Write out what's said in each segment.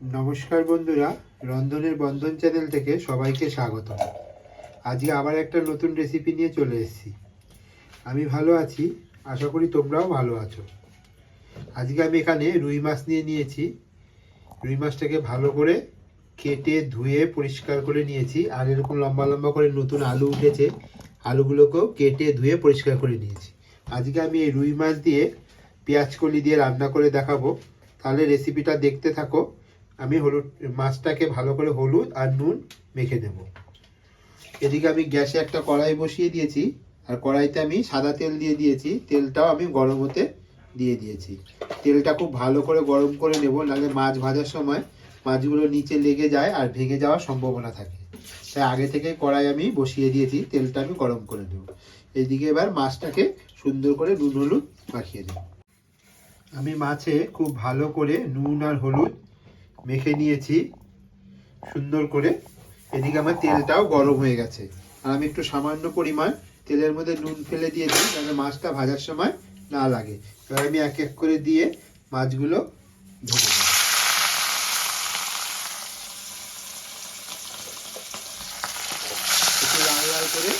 নমস্কার বন্ধুরা, রন্ধনের বন্ধন চ্যানেল থেকে সবাইকে স্বাগত আজকে আবার একটা নতুন রেসিপি নিয়ে চলে এসেছি। আমি ভালো আছি, আশা করি তোমরাও ভালো আছো। আজকে আমি এখানে রুই মাছ নিয়ে নিয়েছি। রুই মাছটাকে ভালো করে কেটে, ধুয়ে, পরিষ্কার করে নিয়েছি। আর এরকম লম্বা লম্বা করে নতুন আলু উঠেছে, আলুগুলোকেও কেটে, ধুয়ে, পরিষ্কার করে নিয়েছি। আজকে আমি এই রুই মাছ দিয়ে পেঁয়াজ কলি দিয়ে রান্না করে দেখাবো। তাহলে রেসিপিটা দেখতে থাকো। আমি হলুদ, মাছটাকে ভালো করে হলুদ আর নুন মেখে দেব এদিকে আমি গ্যাসে একটা কড়াই বসিয়ে দিয়েছি, আর কড়াইতে আমি সাদা তেল দিয়ে দিয়েছি। তেলটাও আমি গরম হতে দিয়ে দিয়েছি। তেলটা খুব ভালো করে গরম করে নেব, নাহলে মাছ ভাজার সময় মাছগুলো নিচে লেগে যায় আর ভেঙে যাওয়ার সম্ভাবনা থাকে। তাই আগে থেকে কড়াই আমি বসিয়ে দিয়েছি, তেলটা আমি গরম করে নেব। এইদিকে এবার মাছটাকে সুন্দর করে নুন হলুদ মাখিয়ে দেব আমি মাছে খুব ভালো করে নুন আর হলুদ মেখে নিয়েছি, সুন্দর করে। এদিকে আমার তেলটাও গরম হয়ে গেছে। আর আমি একটু সামান্য পরিমাণ তেলের মধ্যে নুন ফেলে দিয়েছি যাতে মাছটা ভাজার সময় না লাগে। এবার আমি এক এক করে দিয়ে মাছগুলো দেব একটু লাল লাল করে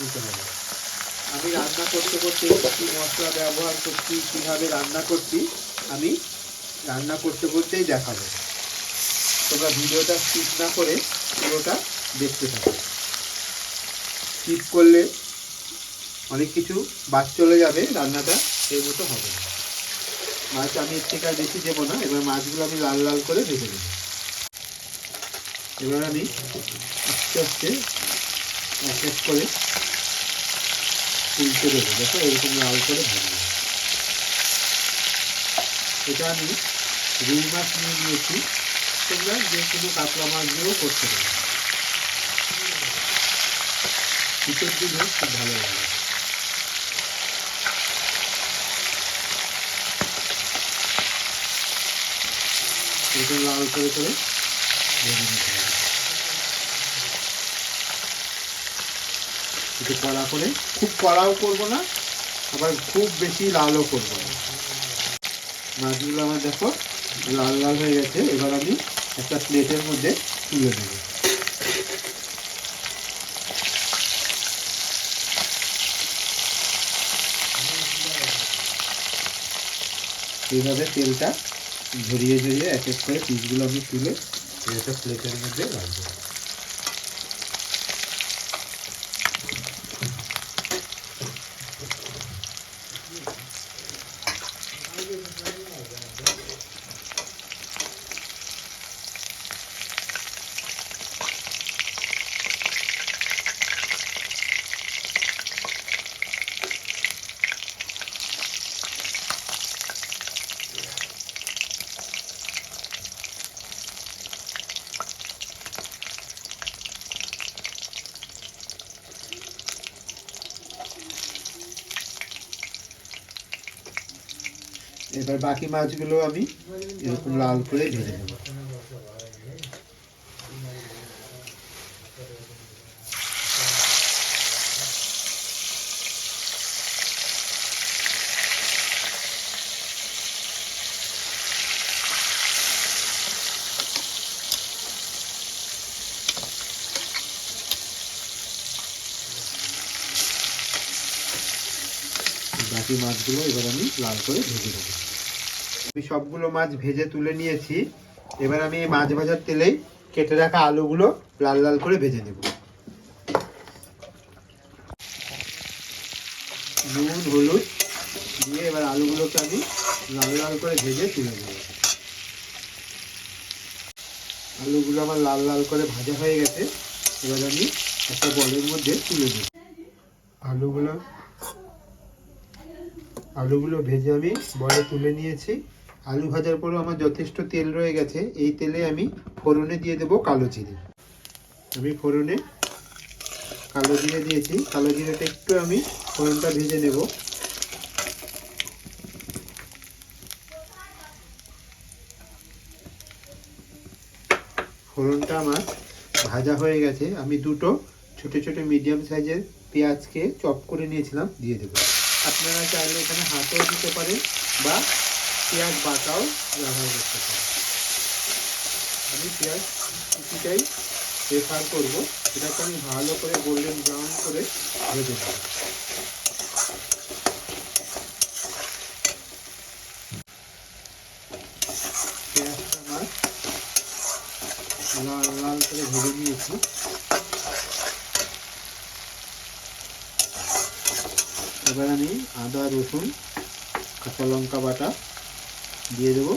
নিতে হবে। আমি রান্না করতে করতে কী মশলা ব্যবহার করছি, কীভাবে রান্না করছি, আমি রান্না করতে করতেই দেখাবো। তোমরা ভিডিওটা স্কিপ না করে পুরোটা দেখতে থাকো। স্কিপ করলে অনেক কিছু বাদ চলে যাবে, রান্নাটা সেই মতো হবে না। মাছ আমি এর থেকে আর বেশি দেবো না, এবার মাছগুলো আমি লাল লাল করে ভেজে দেবো এবার আমি আস্তে আস্তে এক এক করে তুলতে দেবো, দেখো এরকম লাল করে ভাজবো এটা আমি রুই মাছ নিয়ে নিয়েছি। তোমরা যে কোনো কাতলা মাছ দিয়েও করতে পারো। শীতের দিনে খুব ভালো লাগে। এরকম লাল করে করে একটু কড়া করে। খুব কড়াও করব না, আবার খুব বেশি লালও করব না। মাছগুলো আমার দেখো লাল লাল হয়ে গেছে, এবার আমি একটা প্লেটের মধ্যে তুলে দেব এইভাবে তেলটা ঝরিয়ে ঝরিয়ে এক এক করে পিসগুলো আমি তুলে এটা প্লেটের মধ্যে রাখব। এবার বাকি মাছগুলো আমি এরকম লাল করে ভেজে নেব। বাকি মাছগুলো এবার আমি লাল করে ভেজে দেবো আমি সবগুলো মাছ ভেজে তুলে নিয়েছি। এবার আমি মাছ ভাজার তেলেই কেটে রাখা আলুগুলো লাল লাল করে ভেজে নেব। নুন, হলুদ দিয়ে এবার আলুগুলোকে আমি লাল লাল করে ভেজে তুলে নেব। আলুগুলো আমার লাল লাল করে ভাজা হয়ে গেছে। এবার আমি একটা বলের মধ্যে তুলে দেব আলুগুলো আলুগুলো ভেজে আমি বলে তুলে নিয়েছি। আলু ভাজার পরেও আমার যথেষ্ট তেল রয়ে গেছে। এই তেলে আমি ফোড়নে দিয়ে দেবো কালো জিরে। আমি ফোড়নে কালো জিরে দিয়েছি। কালো জিরেটা একটু আমি ফোড়নটা ভেজে নেব। ফোড়নটা আমার ভাজা হয়ে গেছে। আমি দুটো ছোট ছোট মিডিয়াম সাইজের পেঁয়াজকে চপ করে নিয়েছিলাম, দিয়ে দেবো। আপনারা চাইলে এখানে হাতেও দিতে পারেন বা পেঁয়াজ বাটাও ব্যবহার করতে পারেন আমি পেঁয়াজ কুচিটাই প্রেফার করব। এটাকে আমি ভালো করে গোল্ডেন ব্রাউন করে ভেজে দেবো পেঁয়াজটা আমার লাল লাল করে ভেজে নিয়েছি। এবার আমি আদা রসুন, কাঁচা লঙ্কা বাটা দিয়ে দেবো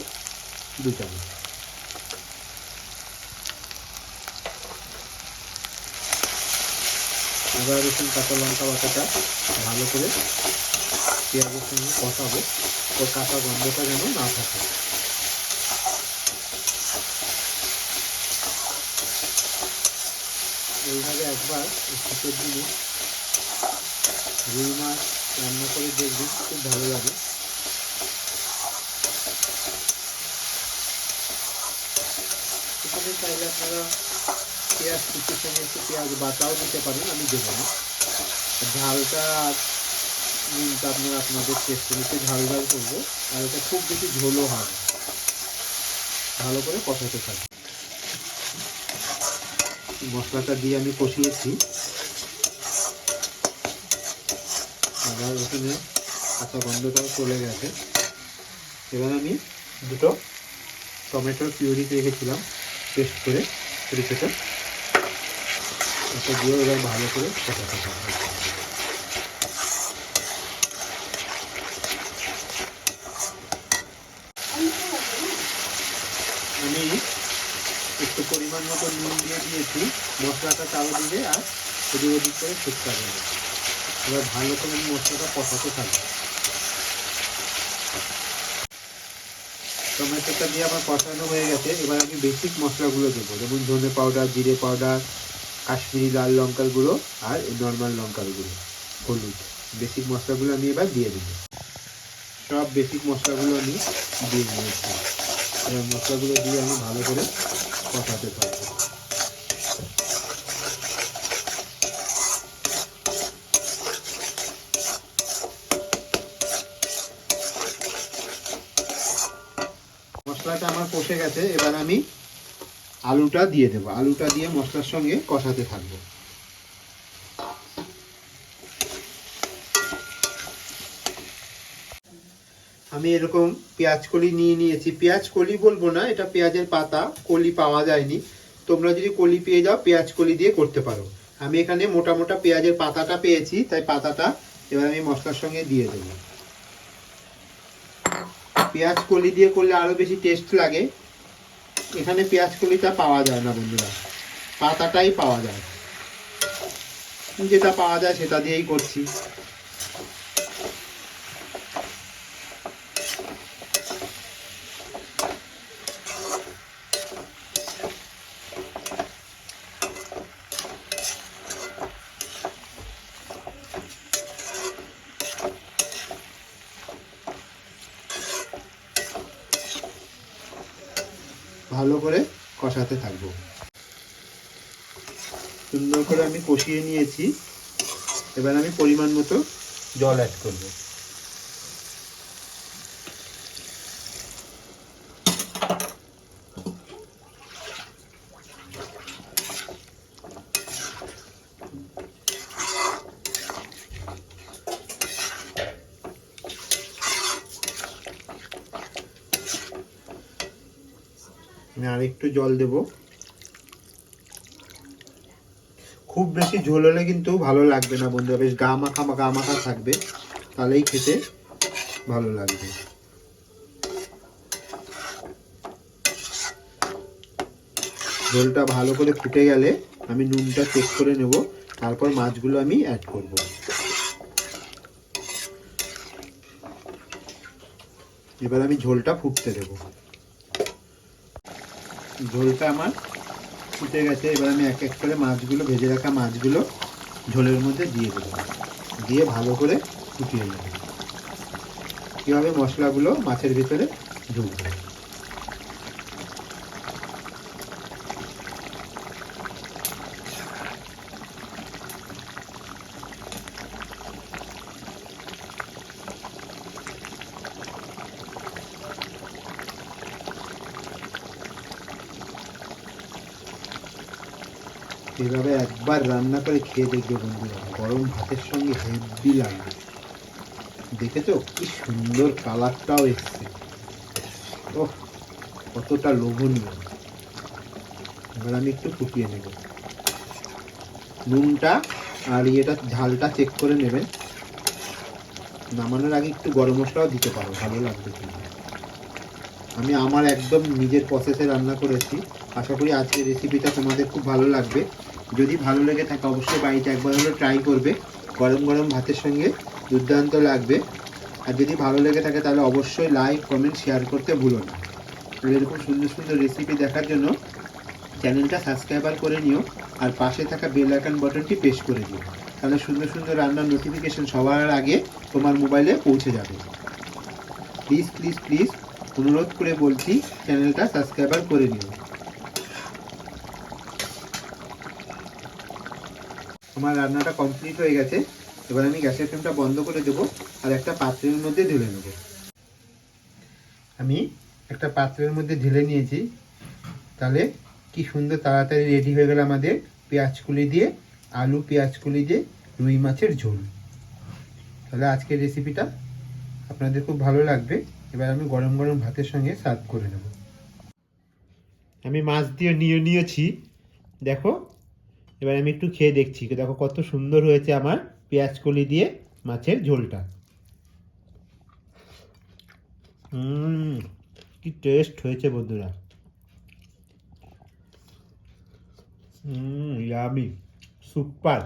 দু চামচ। আদা রসুন, কাঁচা লঙ্কা বাটাটা ভালো করে পেঁয়াজের সঙ্গে কষাবো। ওর কাঁচা গন্ধটা যেন না থাকে। এইভাবে একবার শীতের দিনে রুই মাছ রান্না করে দেখবেন, খুব ভালো লাগে। এখানে চাইলে আপনারা পেঁয়াজ কুচির সঙ্গে একটু পেঁয়াজ বাটাও দিতে পারেন, আমি দেবো না। ঝালটা নুনটা আপনারা আপনাদের টেস্ট একটু ঝাল ঝাল করব, আর এটা খুব বেশি ঝোলও হয় না। ভালো করে কষাতে থাকবে। মশলাটা দিয়ে আমি কষিয়েছি। আদা রসুনের কাঁচা গন্ধটাও চলে গেছে। এবার আমি দুটো টমেটোর পিউরি রেখেছিলাম। পেস্ট করে ছোটো ছোটো দিয়ে এবার ভালো করে কষাতে থাকবে আমি একটু পরিমাণ মতো নুন দিয়ে দিয়েছি, মশলাটা চারিদিকে আর এদিক ওদিক করে শুকতে হবে এবার ভালো করে মশলাটা কষাতে থাকব। টমেটোটা দিয়ে আমার কষানো হয়ে গেছে। এবার আমি বেসিক মশলাগুলো দেবো। যেমন ধনে পাউডার জিরে পাউডার কাশ্মীরি লাল লঙ্কার গুঁড়ো আর নর্মাল লঙ্কার গুঁড়ো, হলুদ। বেসিক মশলাগুলো আমি এবার দিয়ে দেবো। সব বেসিক মশলাগুলো আমি দিয়ে দিয়েছি। এবার মশলাগুলো দিয়ে আমি ভালো করে কষাতে থাকব। মশলাটা আমার কষে গেছে, এবার আমি আলুটা দিয়ে দেবো। আলুটা দিয়ে মশলার সঙ্গে কষাতে থাকব। আমি এরকম পেঁয়াজ কলি নিয়ে নিয়েছি। পেঁয়াজ কলি বলব না, এটা পেঁয়াজের পাতা, কলি পাওয়া যায়নি। তোমরা যদি কলি পেয়ে যাও, পেঁয়াজ কলি দিয়ে করতে পারো। আমি এখানে মোটা মোটা পেঁয়াজের পাতাটা পেয়েছি, তাই পাতাটা এবার আমি মশলার সঙ্গে দিয়ে দেবো। পেঁয়াজ কলি দিয়ে করলে আরও বেশি টেস্ট লাগে। এখানে পেঁয়াজ কলিটা পাওয়া যায় না বন্ধুরা। পাতাটাই পাওয়া যায়। যেটা পাওয়া যায় সেটা দিয়েই করছি। ভালো করে কষাতে থাকব। সুন্দর করে আমি কষিয়ে নিয়েছি। এবার আমি পরিমাণ মতো জল অ্যাড করব। আমি আর একটু জল দেব। খুব বেশি ঝোল হলে কিন্তু ভালো লাগবে না বন্ধুরা। বেশ গা মাখা গা মাখা থাকবে। তাহলেই খেতে ভালো লাগবে। ঝোলটা ভালো করে ফুটে গেলে আমি নুনটা চেক করে নেব। তারপর মাছগুলো আমি অ্যাড করব। এবার আমি ঝোলটা ফুটতে দেবো। ঝোলটা আমার ফুটে গেছে, এবার আমি এক এক করে মাছগুলো, ভেজে রাখা মাছগুলো ঝোলের মধ্যে দিয়ে দেবো। দিয়ে ভালো করে ফুটিয়ে নেব। কীভাবে মশলাগুলো মাছের ভিতরে ঢুকবে। এভাবে একবার রান্না করে খেয়ে দেখবে বন্ধুরা। গরম ভাতের সঙ্গে হেভি লাগবে। দেখেছ? কি সুন্দর কালারটাও এসছে। ও কতটা লোভনীয়। এবার আমি একটু ফুটিয়ে নেব। নুনটা আর ইয়েটা, ঝালটা চেক করে নেবেন। নামানোর আগে একটু গরম মশলাও দিতে পারো, ভালো লাগবে কিন্তু আমি আমার একদম নিজের প্রসেসে রান্না করেছি। আশা করি আজকের রেসিপিটা তোমাদের খুব ভালো লাগবে। যদি ভালো লেগে থাকে, অবশ্যই বাড়িতে একবার হলেও ট্রাই করবে। গরম গরম ভাতের সঙ্গে দুর্দান্ত লাগবে। আর যদি ভালো লেগে থাকে, তাহলে অবশ্যই লাইক কমেন্ট শেয়ার করতে ভুলো না। এরকম সুন্দর সুন্দর রেসিপি দেখার জন্য চ্যানেলটা সাবস্ক্রাইবার করে নিও আর পাশে থাকা বেল আইকন বাটনটি প্রেস করে দিও তাহলে সুন্দর সুন্দর রান্নার নোটিফিকেশন সবার আগে তোমার মোবাইলে পৌঁছে যাবে। প্লিজ প্লিজ প্লিজ অনুরোধ করে বলছি চ্যানেলটা সাবস্ক্রাইবার করে নিও। আমার রান্নাটা কমপ্লিট হয়ে গেছে, এবার আমি গ্যাসের ফ্লেমটা বন্ধ করে দেবো আর একটা পাত্রের মধ্যে ঢেলে নেব। আমি একটা পাত্রের মধ্যে ঢেলে নিয়েছি। তাহলে কি সুন্দর তাড়াতাড়ি রেডি হয়ে গেল আমাদের পেঁয়াজ কুলি দিয়ে, আলু পেঁয়াজ কুলি দিয়ে, রুই মাছের ঝোল। তাহলে আজকের রেসিপিটা আপনাদের খুব ভালো লাগবে। এবার আমি গরম গরম ভাতের সঙ্গে সার্ভ করে নেব। আমি মাছ দিয়ে নিয়ে নিয়েছি। দেখো এবার আমি একটু খেয়ে দেখছি। দেখো কত সুন্দর হয়েছে আমার পেঁয়াজ কলি দিয়ে মাছের ঝোলটা। হুম কি টেস্ট হয়েছে বন্ধুরা। হুম ইয়ামি সুপার